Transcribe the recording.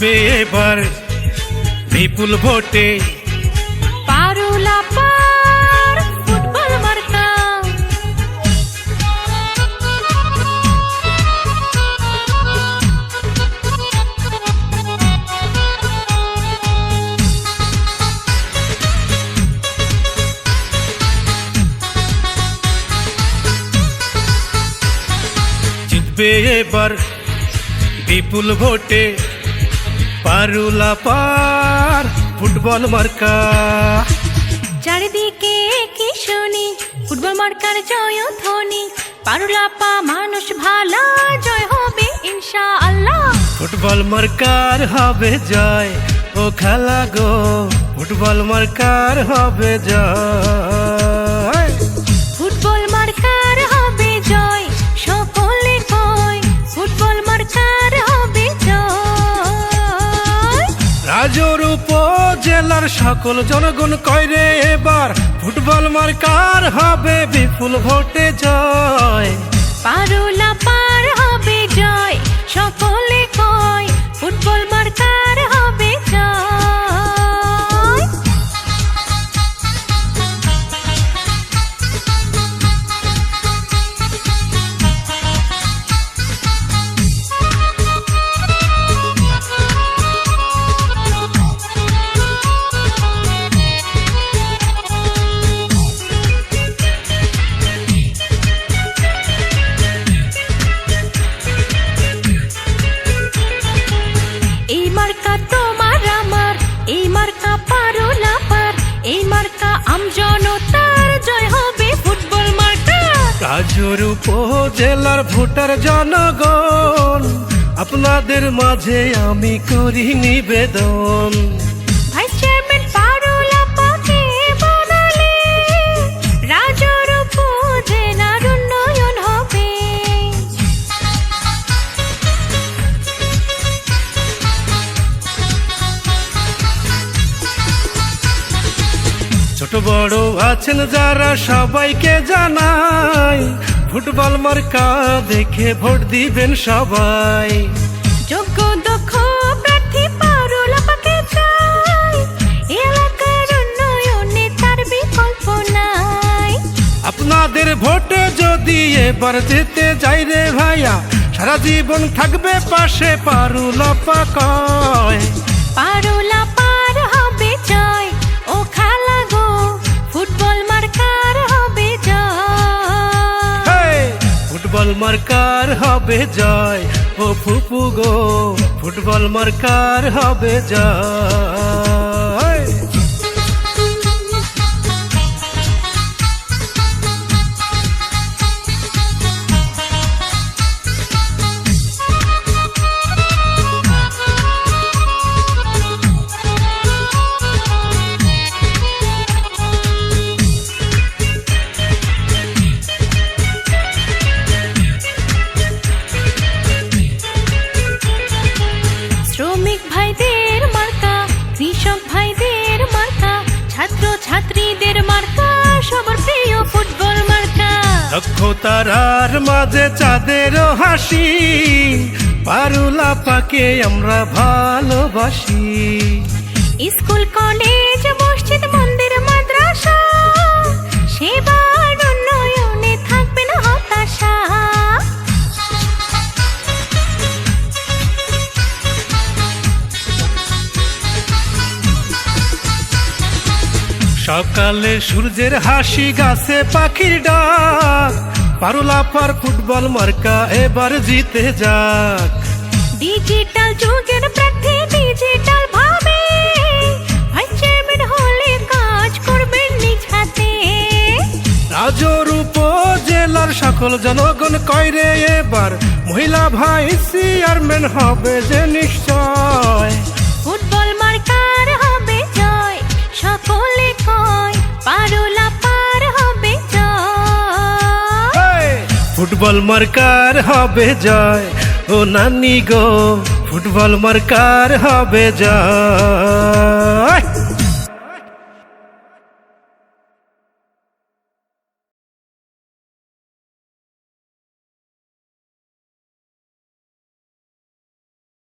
জিতবে এবার বিপুল ভোটে পারুলা পার ফুটবল মার্কা জিতবে এবার বিপুল ভোটে পারুলা পার ফুটবল মার্কা। চারিদিকে কি শুনি? ফুটবল মার্কার জয় ধ্বনি। পারুলা পা মানুষ ভালা। জয় হবে ইনশা আল্লাহ ফুটবল মার্কার হবে জয়। ও খেলা গো ফুটবল মার্কার হবে জয়। উপজেলার সকল জনগণ কয়রে এবার? ফুটবল মার্কার হবে বিপুল ভোটে জয়। পারুলা রাজর উপজেলার ভোটার জনগণ আপনাদের মাঝে আমি করি নিবেদন। বড় আছেন যারা সবাইকে জানাই ফুটবল মার্কা দেখে ভোট দিবেন সবাই। যোগ্য দক্ষ প্রার্থী পারুলা পাকে চাই। এলাকার উন্নয়নে তার বিকল্প নাই। আপনাদের ভোটে যদি এবার যেতে যাই রে ভাইয়া সারা জীবন থাকবে পাশে পারুলা পাকয় পারুলা পার মার্কার হবে জয়? ও ফুপু গো ফুটবল মার্কার হবে জয়? দক্ষতার মাঝে চাঁদের হাসি পারুলা পাকে আমরা ভালোবাসি। স্কুল কলেজ সকালে সূর্যের হাসি গাছে পাখির ডাক। পারুলা পার ফুটবল মার্কা এবার জিতে যাক। ডিজিটাল যুগের প্রার্থী ডিজিটাল ভাবে। চেয়ারম্যান হলে কাজ করবেন নিজ হাতে। রাজর উপজেলার সকল জনগণ কয়রে এবার? মহিলা ভাই চেয়ারম্যান হবে যে নিশ্চয়। ফুটবল মার্কার ফুটবল মার্কার হবে জয়। ও নানি গো ফুটবল মার্কার হবে জয়।